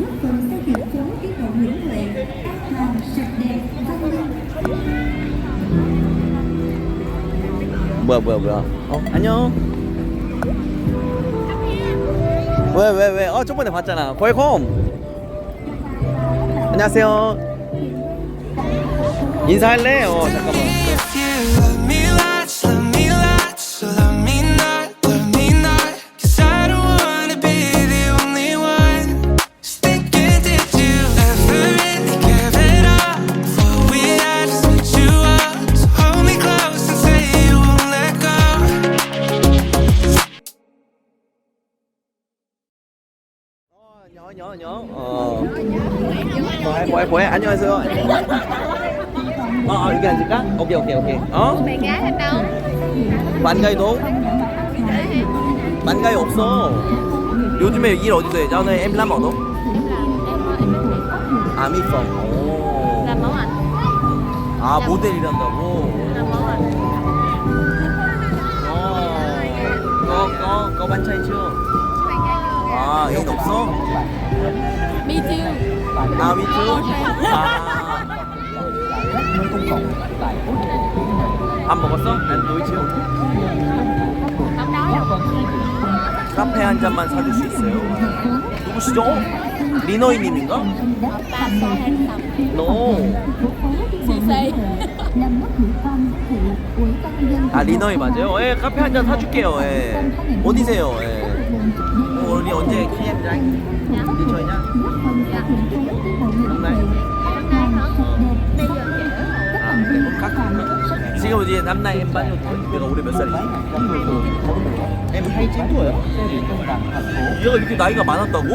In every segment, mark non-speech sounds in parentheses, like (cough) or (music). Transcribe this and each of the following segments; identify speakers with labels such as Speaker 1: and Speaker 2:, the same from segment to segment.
Speaker 1: góp phần xây dựng phố đi bộ Nguyễn Huệ an toàn, sạch đẹp, văn minh.
Speaker 2: 뭐야 뭐야 뭐야 어 안녕 왜왜왜어 저번에 봤잖아 웰컴 안녕하세요 인사할래? 어 잠깐만 안녕하세요 어, 어 여기 앉을까? 오케이 오케이 오케이 어? 만가이도? 만가이 없어 요즘에 일 어디서 해? em làm ở đâu? 아아 모델 일한다고? 어 bạn
Speaker 3: gái
Speaker 2: 아 애인 없어?
Speaker 3: Me too
Speaker 2: 아 미투? 아. 밥 먹었어? 난
Speaker 3: đâu
Speaker 2: 카페 한 잔만 사줄 수 있어요? 누구시죠? 리너이님인가?
Speaker 1: dân
Speaker 2: 아 리너이 맞아요? 예, 카페 한 잔 사줄게요. 예. 어디세요? 예. 어, 우리 언제 저희냐?
Speaker 3: chị
Speaker 2: 아? 지금 이제 남나이? 내가 올해 몇 살이지? em 29tuổi á? 얘가 이렇게 나이가 많았다고?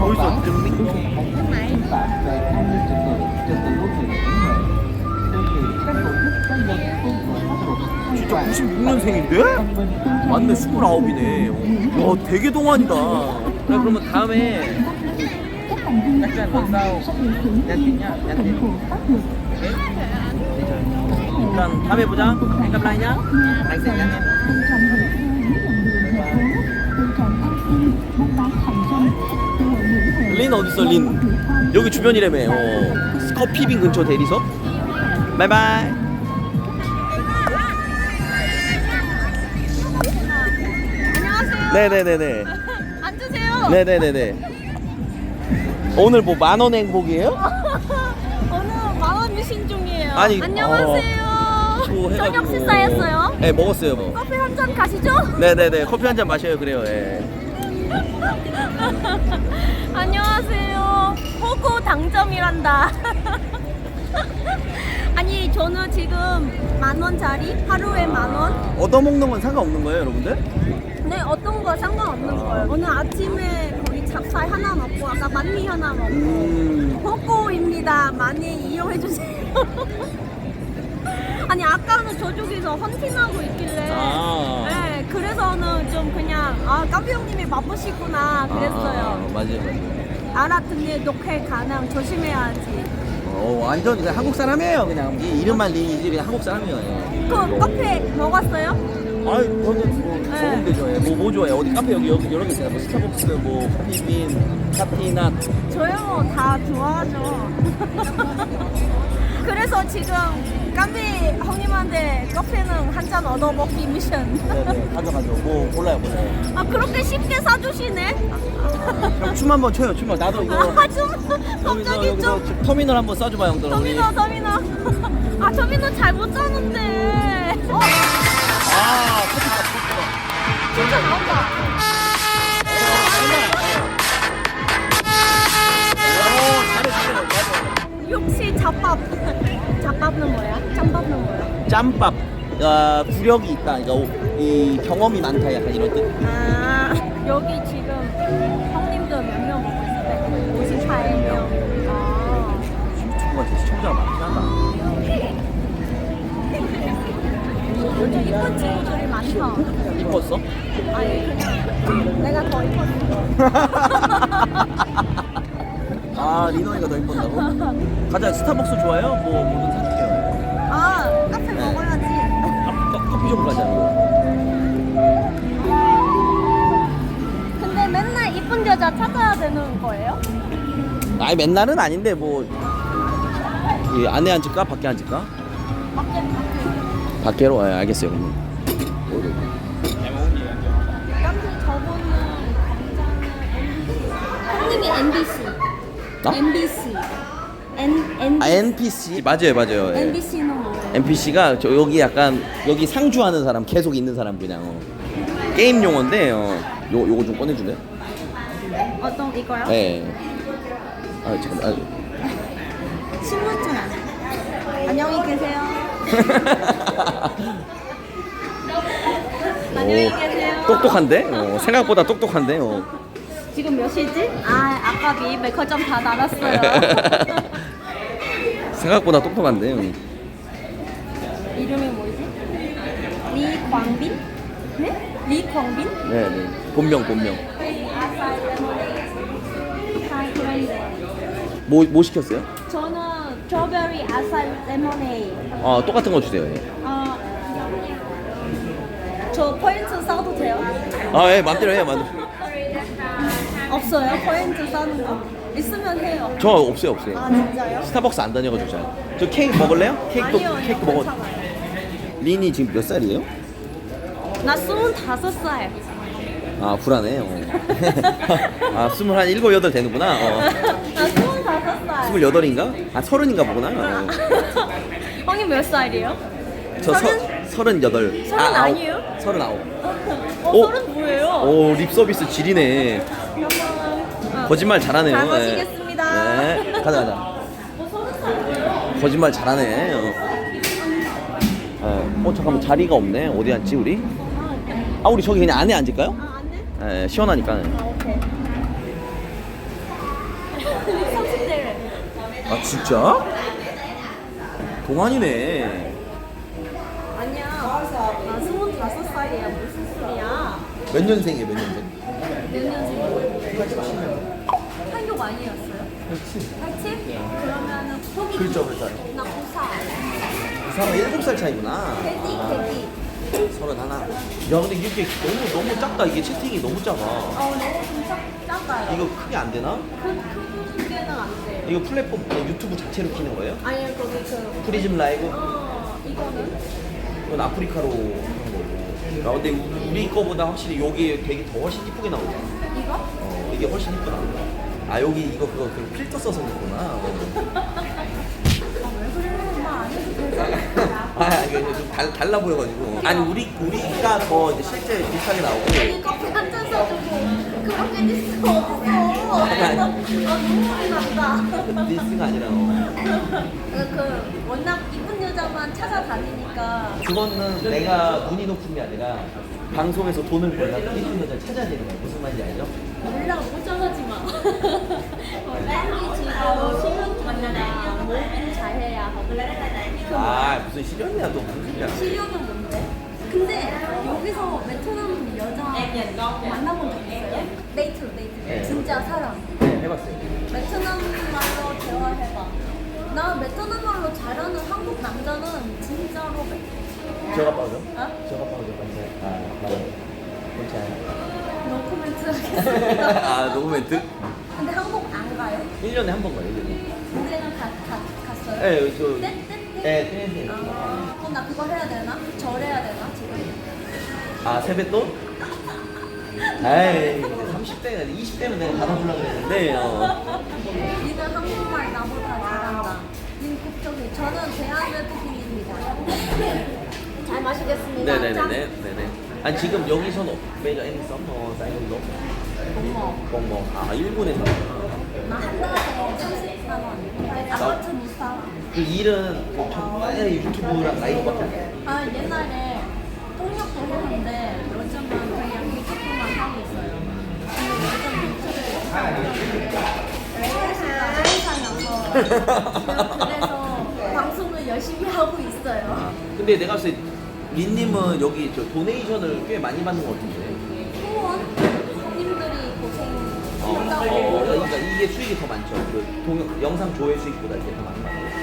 Speaker 2: 어디서 진짜 96년생인데? 맞네 29이네. 야 되게 동안이다. 그래 그러면 다음에 약간 원사오 얀틴냐? 얀틴 일단 다음에 보자. 깜라이냐 알겠냐 린 어딨어 린? 여기 주변이라며 어. 커피빈 근처 대리석? 바이바이 네네네네 (laughs)
Speaker 3: 앉으세요
Speaker 2: 네네네네 오늘 뭐 만원 행복이에요? (laughs)
Speaker 3: 오늘 만원 미신 중이에요
Speaker 2: 아니,
Speaker 3: 안녕하세요
Speaker 2: 저 해가지고-
Speaker 3: 저녁 식사했어요?
Speaker 2: 네 먹었어요 뭐
Speaker 3: 커피 한 잔 가시죠?
Speaker 2: 네네네 커피 한 잔 마셔요 그래요 예. (laughs)
Speaker 3: 안녕하세요. 호구 당첨이란다. 아니 저는 지금 만 원짜리 하루에 만 원.
Speaker 2: 얻어먹는 건 상관없는 거예요 여러분들?
Speaker 3: 네 어떤 거 상관없는 거예요. 오늘 아침에 거기 찹쌀 하나 먹고 아까 만미 하나 먹고
Speaker 2: 음
Speaker 3: 호구입니다. 많이 이용해 주세요. (laughs) 아니 아까는 저쪽에서 헌팅하고 있길래
Speaker 2: 아.
Speaker 3: 네 그래서는 좀 그냥 아 까비 형님이 바쁘시구나 그랬어요.
Speaker 2: 아, 맞아요 맞아요
Speaker 3: 알았더니 녹회 가능 조심해야지.
Speaker 2: 어 완전 그냥 한국 사람이에요 그냥 이 이름만 린이지 그냥 한국 사람이에요 예.
Speaker 3: 그 커피 먹었어요?
Speaker 2: 아이 저는 뭐
Speaker 3: 네.
Speaker 2: 먹으면 되죠 예. 뭐, 뭐 좋아해요 어디 카페 여기 여기 여러 개 있잖아요 뭐 스타벅스 뭐 커피빈 카피나
Speaker 3: 저요 다 좋아하죠. (laughs) 그래서 지금 깜비 형님한테 커피는 한 잔 얻어 먹기 미션.
Speaker 2: 네네 가져 가져 뭐 몰라요 몰라요
Speaker 3: 아 그렇게 쉽게 사주시네?
Speaker 2: 그럼 춤 한번 춰요 춤 나도 이거
Speaker 3: 아 좀
Speaker 2: 여기서
Speaker 3: 갑자기
Speaker 2: 여기서
Speaker 3: 좀
Speaker 2: 터미널 한번 쏴줘봐 형들 우리
Speaker 3: 터미너 터미너. (laughs) 아 터미너 잘못 짜는데. 어
Speaker 2: 아 커피값
Speaker 3: 진짜
Speaker 2: 맞아
Speaker 3: 역시 잡밥. 잡밥은 뭐야? 짬밥은 뭐야?
Speaker 2: 짬밥 어, 구력이 있다 그러니까 이 경험이 많다 약간 이런 뜻
Speaker 3: 아 여기 지금 이쁜 친구들이 많다.
Speaker 2: 이뻤어?
Speaker 3: 아니 그냥 내가 더 이뻤어.
Speaker 2: 아 리노이가 더 이뻤다고? 가자 스타벅스 좋아요? 뭐 뭐든 사줄게요
Speaker 3: 아 카페
Speaker 2: 네.
Speaker 3: 먹어야지.
Speaker 2: 커, 커피숍으로 가자
Speaker 3: 근데 맨날 이쁜 여자 진짜 찾아야 되는 거예요?
Speaker 2: 아니 맨날은 아닌데 뭐이 안에 앉을까 밖에 앉을까?
Speaker 3: 밖에 밖에.
Speaker 2: 밖에로 예, 알겠어요 그러면.
Speaker 3: 저분은 강자는 MBC. 형님이 MBC.
Speaker 2: 어?
Speaker 3: MBC. N N
Speaker 2: 아 NPC 맞아요 맞아요. 예.
Speaker 3: MBC는 뭐예요?
Speaker 2: NPC가 저 여기 약간 여기 상주하는 사람 계속 있는 사람 그냥 어. 게임 용어인데 어. 요 요거 좀 꺼내줄래?
Speaker 3: 어떤 이거요?
Speaker 2: 네. 아 잠깐. 아.
Speaker 3: 신분증 안 해. 안녕히 계세요. (laughs) 안녕히 계세요.
Speaker 2: 오, 똑똑한데? 어, 생각보다 똑똑한데? 어.
Speaker 3: 지금 몇 시지? 아 아까 메커점 다 나갔어요. (laughs)
Speaker 2: 생각보다 똑똑한데? 음.
Speaker 3: 이름이 뭐지? 리광빈? 네? 리광빈?
Speaker 2: 네, 네. 본명, 본명.
Speaker 3: 레모네이드. 다 그런데.
Speaker 2: 뭐, 뭐 시켰어요?
Speaker 3: 저는 스트로베리 아사히 레모네이드.
Speaker 2: 아, 똑같은 거 주세요. 예.
Speaker 3: 아, 저 포인트 써도 돼요?
Speaker 2: 아, 예, 맘대로 해요, 맘대로.
Speaker 3: 없어요? 포인트 써는 거? 있으면 해요.
Speaker 2: 저 없어요, 없어요.
Speaker 3: 아 진짜요?
Speaker 2: 스타벅스 안 다녀가지고 잘. 저 케이크 먹을래요? 케이크도,
Speaker 3: 아니요,
Speaker 2: 케이크 먹어.
Speaker 3: 괜찮아요.
Speaker 2: 린이 지금 몇 살이에요?
Speaker 3: 나 스물다섯 살.
Speaker 2: 아, 불안해. 어. (laughs) 아, 스물 한 일곱, 여덟 되는구나. 어.
Speaker 3: 나 스물다섯 살.
Speaker 2: 스물여덟인가? 아, 서른인가 보구나. 어. (laughs)
Speaker 3: 형님 몇 살이에요?
Speaker 2: 저 서,
Speaker 3: 서른?
Speaker 2: 서른여덟.
Speaker 3: 서른
Speaker 2: 아홉.
Speaker 3: 아니에요?
Speaker 2: 서른아홉.
Speaker 3: 어,
Speaker 2: 오.
Speaker 3: 서른 뭐예요?
Speaker 2: 오, 립 서비스 지리네.
Speaker 3: 어.
Speaker 2: 거짓말 잘하네요.
Speaker 3: 잘
Speaker 2: 예.
Speaker 3: 마시겠습니다.
Speaker 2: 네. 가자, 가자.
Speaker 3: 어, 서른?
Speaker 2: 거짓말 잘하네. 어. 어, 어, 잠깐만 자리가 없네. 어디 앉지 우리? 아 우리 저기 그냥 안에 앉을까요?
Speaker 3: 아, 안 돼?
Speaker 2: 예, 시원하니까.
Speaker 3: 아,
Speaker 2: 아 진짜? 동안이네.
Speaker 3: 아니야. 나 스물 다섯 살이야. 무슨 소리야?
Speaker 2: 몇 년생이에요? 몇 년생?
Speaker 3: 몇 년생? 한교 많이 였어요? 87. 87? 그러면은 거기
Speaker 2: 글점을 잘.
Speaker 3: 나 94.
Speaker 2: 이 사람 일곱 살 차이구나.
Speaker 3: 개띠 개띠.
Speaker 2: 서른 하나. 야 근데 이게 너무 너무 작다. 이게 채팅이 너무 작아.
Speaker 3: 어 너무 작아요.
Speaker 2: 이거 크게 안 되나?
Speaker 3: 그 크게는 안 돼요.
Speaker 2: 이거 플랫폼 유튜브 자체로 키는 거예요?
Speaker 3: 아니요 거기 그
Speaker 2: 프리즘 라이브?
Speaker 3: 어, 이거는
Speaker 2: 이건 아프리카로 하는 거고. 야 근데 우- 우리 거보다 확실히 여기 되게 더 훨씬 이쁘게 나오죠.
Speaker 3: 이거?
Speaker 2: 어 이게 훨씬 이쁘다. 아 여기 이거 그거 그 필터 써서 그렇구나. 어. (laughs)
Speaker 3: 왜 그래? 나안 해도 되잖아.
Speaker 2: 아 이게 좀 달, 달라 보여가지고. 아니 우리 우리가 더 이제 실제 비슷하게 나오고.
Speaker 3: 여기 커피 한잔 사주고 그렇게 디스 어딨어? 아 눈물이 난다.
Speaker 2: 디스가 아니라. 어.
Speaker 3: 그, 그 워낙 이쁜 여자만 찾아다니니까
Speaker 2: 그거는 내가 눈이 높은 게 아니라 방송에서 돈을 벌려면 이쁜 여자 찾아야 되는 거야. 무슨 말인지 알죠?
Speaker 3: 몰라 못 정하지 마. 땡기 지금 실력 만나라 뭐좀 잘해야
Speaker 2: 아 무슨 실력이야 또 무슨.
Speaker 3: 실력은 뭔데? 근데 여기서 베트남 여자 만나본 적 있어요? 데이트로 데이트.
Speaker 2: 네.
Speaker 3: 진짜 사람.
Speaker 2: 네 해봤어요.
Speaker 3: 베트남 말로 대화해봐. 나 베트남 말로 잘하는 한국 남자는 진짜로 베-
Speaker 2: 저가 빠져?
Speaker 3: 어?
Speaker 2: 저가 빠져 반대. 아 맞아. 괜찮아요.
Speaker 3: 노코멘트 하겠습니다. (laughs)
Speaker 2: 아 노멘트?
Speaker 3: 근데 한국 안 가요?
Speaker 2: 1년에 한 번 가요. 1년에.
Speaker 3: 언제는 가, 가, 갔어요?
Speaker 2: 네, 저. 네, 네, 네.
Speaker 3: 아, 그럼 나 그거 해야 되나? 절해야 되나? 지금?
Speaker 2: 아 세뱃돈? (laughs) 에이 30대가 20대는 내가 받아보려고 했는데 어.
Speaker 3: 니는 한국말 나보다 잘한다. 닌 국적이 저는 대한외국인입니다. (laughs) 잘 마시겠습니다.
Speaker 2: 네네네네
Speaker 3: 짠.
Speaker 2: 네네 아니 지금 여기서는 매저 애니 썸머 사이먼도
Speaker 3: 어머,
Speaker 2: 뻥뻥 아 일본에서
Speaker 3: 나한 달에 34만 원. 아파트 못 사.
Speaker 2: 그 일은 그 정말 유튜브랑 라이브밖에 안 해.
Speaker 3: 아 옛날에 통역도 했는데 요즘은 그냥 유튜브만 하고 있어요. 그래서 방송을 열심히 하고 있어요.
Speaker 2: 근데 내가 봤을 때 린님은 여기 저 도네이션을 꽤 많이 받는 것 같은데
Speaker 3: 후원님들이 고생
Speaker 2: 어, 그러니까 이게 수익이 더 많죠 그 동, 영상 조회 수익보다 이게 더 많은 거 같아요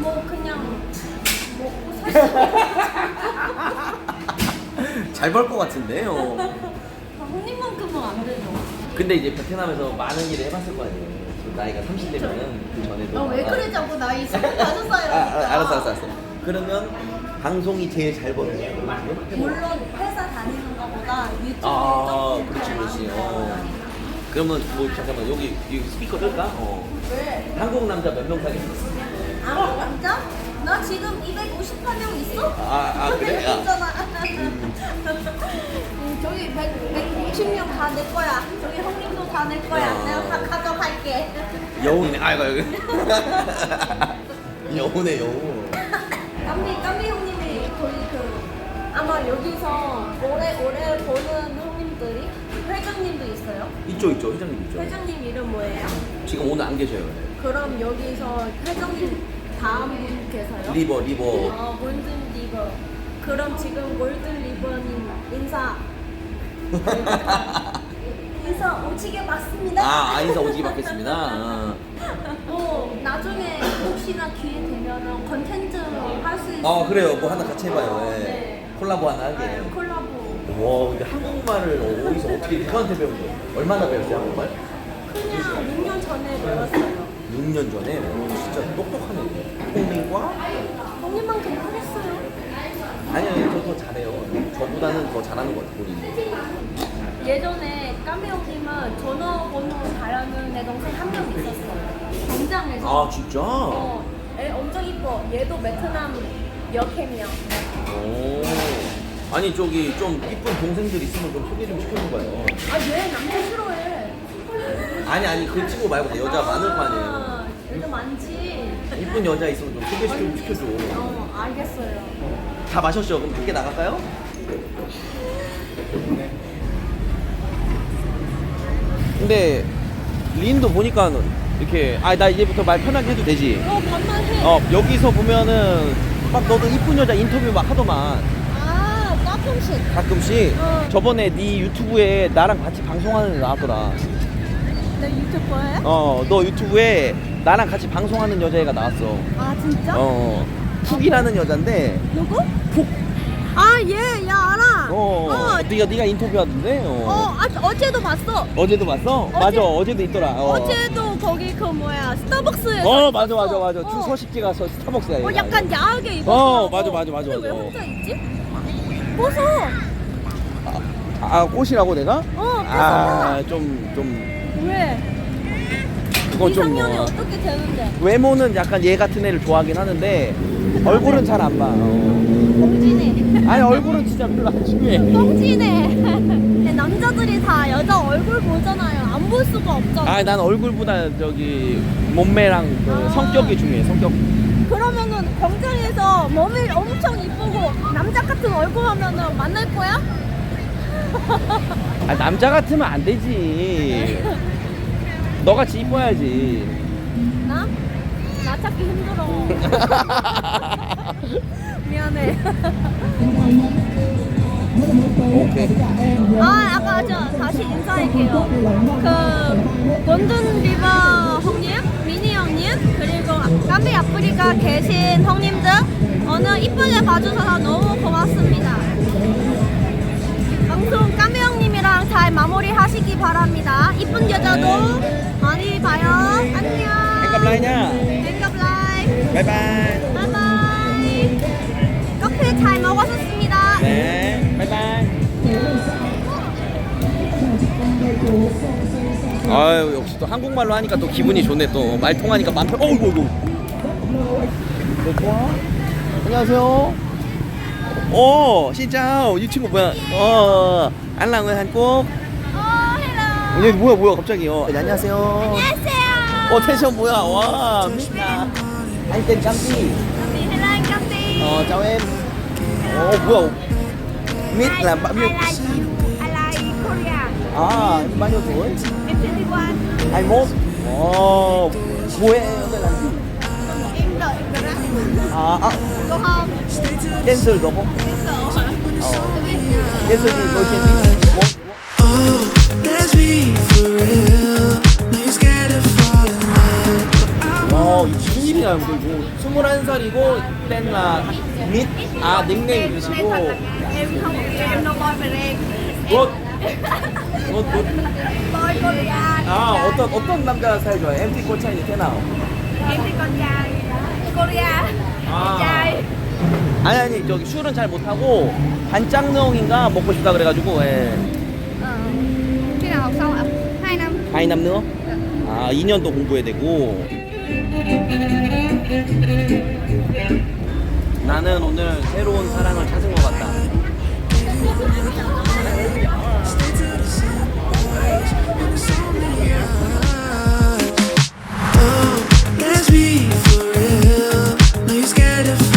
Speaker 3: 뭐 그냥 먹고 살 수. (laughs)
Speaker 2: 잘벌 것 같은데 어.
Speaker 3: 아, 형님만큼은 안 되죠.
Speaker 2: 근데 이제 베트남에서 많은 일을 해봤을 거 아니에요. 지금 나이가 30 되면은 그 전에도.
Speaker 3: 어, 왜
Speaker 2: 아,
Speaker 3: 그래 자꾸 나이 스물 다섯
Speaker 2: 아, 아,
Speaker 3: 살이라니까.
Speaker 2: 알았어, 알았어, 알았어. 그러면 방송이 제일 잘 버는 거야?
Speaker 3: 물론 회사 다니는 것보다 유튜브
Speaker 2: 아, 그렇지,
Speaker 3: 더
Speaker 2: 그렇지. 어. 그러면 뭐 잠깐만 여기 여기 스피커 끌까? 어.
Speaker 3: 왜?
Speaker 2: 한국 남자 몇 명 사귀었어?
Speaker 3: 아 남자? 나 지금 258명 있어?
Speaker 2: 아, 아 그래? 아.
Speaker 3: 있잖아. 음, 저기 100, 160명 다 내 거야. 저기 형님도 다 내 거야.
Speaker 2: 어.
Speaker 3: 내가 다 가져갈게.
Speaker 2: 여우네. 아이고 여기. 여우네 여우.
Speaker 3: 깜비 깜비 형님이 거의 그 아마 여기서 오래 오래 보는 형님들이 회장님도 있어요.
Speaker 2: 있죠 있죠 회장님 있죠.
Speaker 3: 회장님 이름 뭐예요?
Speaker 2: 지금 오늘 안 계셔요.
Speaker 3: 그럼 여기서 회장님 다음 분께서요?
Speaker 2: 리버 리버.
Speaker 3: 어, 골든 리버. 그럼 지금 골든 리버님 인사. (laughs) 인사 오지게 맞습니다.
Speaker 2: 아 아이사 오지게 받겠습니다. 아. (laughs)
Speaker 3: 어, 나중에 혹시나 기회 되면은 컨텐츠 할수 있어요.
Speaker 2: 아 그래요. 뭐 하나 같이 해봐요. 예.
Speaker 3: 네.
Speaker 2: 콜라보 하나 하게.
Speaker 3: 네, 콜라보.
Speaker 2: 와 근데 한국말을 어디서 어떻게 누구한테 배운 거예요? 얼마나 배웠어요 한국말?
Speaker 3: 그냥 6년 전에 배웠어요.
Speaker 2: 6년 전에 오, 진짜 똑똑하네. 홍민과?
Speaker 3: 형님만큼 하겠어요.
Speaker 2: 아니요 저더 잘해요. 저보다는 더 잘하는 것 같아요 본인이.
Speaker 3: 예전에 까미 형님은 전화 번호 잘하는 내 동생 한 명 있었어요. 공장에서.
Speaker 2: 아 진짜?
Speaker 3: 어, 애 엄청 이뻐. 얘도 베트남 여캠이야.
Speaker 2: 오. 아니 저기 좀 이쁜 동생들 있으면 좀 소개 좀 시켜줘봐요.
Speaker 3: 아, 얘 남자 싫어해.
Speaker 2: 아니 아니 그 친구 말고 여자 많을 거 아니에요.
Speaker 3: 아, 여자 많지.
Speaker 2: 이쁜 여자 있으면 좀 소개 좀 시켜줘.
Speaker 3: 어, 알겠어요.
Speaker 2: 다 마셨죠? 그럼 밖에 나갈까요? 근데 린도 보니까 이렇게 아 나 이제부터 말 편하게 해도 되지.
Speaker 3: 어, 반만 해.
Speaker 2: 어 여기서 보면은 막 너도 이쁜 여자 인터뷰 막 하더만
Speaker 3: 아, 가끔씩.
Speaker 2: 가끔씩
Speaker 3: 어.
Speaker 2: 저번에 네 유튜브에 나랑 같이 방송하는 애 나왔더라.
Speaker 3: 내 유튜버예요?
Speaker 2: 어 너 유튜브에 나랑 같이 방송하는 여자애가 나왔어.
Speaker 3: 아, 진짜?
Speaker 2: 어 푹이라는 여잔데
Speaker 3: 누구? 푹. 아, 얘, 야, 알아.
Speaker 2: 어,
Speaker 3: 어,
Speaker 2: 네가 네가 인터뷰하던데. 어.
Speaker 3: 어, 아, 어제도 봤어.
Speaker 2: 어제도 봤어?
Speaker 3: 어제-
Speaker 2: 맞아 어제도 있더라. 어.
Speaker 3: 어. 제도 거기 그 뭐야 스타벅스에서
Speaker 2: 어 맞아 맞아. 맞아.
Speaker 3: 어.
Speaker 2: 주 서식지 가서 스타벅스 야.
Speaker 3: 어. 약간 야하게 입었어.
Speaker 2: 어, 맞아, 맞아, 맞아,
Speaker 3: 근데 왜
Speaker 2: 맞아.
Speaker 3: 혼자 있지? 벗어.
Speaker 2: 아 꽃이라고 내가?
Speaker 3: 어,
Speaker 2: 아 좀 좀
Speaker 3: 왜?
Speaker 2: 그건 좀 뭐.
Speaker 3: 어떻게 되는데?
Speaker 2: 외모는 약간 얘 같은 애를 좋아하긴 하는데 얼굴은 잘 안 봐. 어.
Speaker 3: 봉진이.
Speaker 2: 아니 얼굴은 진짜 별로 안 중요해.
Speaker 3: 봉진이. 남자들이 다 여자 얼굴 보잖아요. 안 볼 수가 없잖아.
Speaker 2: 아난 얼굴보다 저기 몸매랑 그
Speaker 3: 아.
Speaker 2: 성격이 중요해. 성격.
Speaker 3: 그러면은 광장에서 몸이 엄청 같은 얼굴 하면은 만날 거야?
Speaker 2: 아 남자 같으면 안 되지. 너같이 이뻐야지.
Speaker 3: 나? 나 찾기 힘들어. (laughs) 미안해.
Speaker 2: 오케이.
Speaker 3: 아, 아까 저 다시 인사할게요. 그 곤든 리버 형님, 미니 형님, 그리고 깜비 아프리카 계신 형님들 오늘 이쁘게 봐주셔서 너무 고맙습니다. 방송 깜비 형님이랑 잘 마무리 하시기 바랍니다. 이쁜 여자도 많이 봐요. 안녕.
Speaker 2: Hẹn gặp lại. Bye bye.
Speaker 3: 바이바이. 커피 잘 먹었습니다.
Speaker 2: 네, 바이바이. 아유 역시 또 한국말로 하니까 또 기분이 좋네 또 말 통하니까 맘 편. 어이구 이구. 네, 좋아. 안녕하세요. 오, xin 이 친구 뭐야? 어, anh là người Hàn Quốc.
Speaker 3: 어, 헬로.
Speaker 2: 얘 뭐야 뭐야 갑자기. 어, 네, 안녕하세요.
Speaker 3: 안녕하세요.
Speaker 2: 어 텐션 뭐야? 와, 미쳤다. anh tên Campi.
Speaker 3: Copy, hello anh Copy.
Speaker 2: Ờ, chào em. Ồ, 뭐야?
Speaker 3: I like Korea.
Speaker 2: À, em bao nhiêu tuổi?
Speaker 3: Em 21.
Speaker 2: 21. Ồ, vui em ở đây làm gì?
Speaker 4: Oh. No, you're scared of falling in love.
Speaker 2: 와, 어, 무슨 일이야, 이거. 21살이고, 땐 là mít. À, 닉네임 이러시고. 뭐, 뭐, 아 어떤 어떤 남자 스타일 좋아해? MT 꽃차이니
Speaker 3: thì con trai Korea
Speaker 2: 아.
Speaker 3: Trai
Speaker 2: 아니 아니 저기 술은 잘 못하고 반짱능인가 먹고 싶다 그래가지고 예.
Speaker 3: Ờ Khi nào học xong ạ? 2 năm
Speaker 2: 바이남능? 아 2년 또 공부해야 되고 나는 오늘 새로운 사랑을 찾은 것 같다 scared of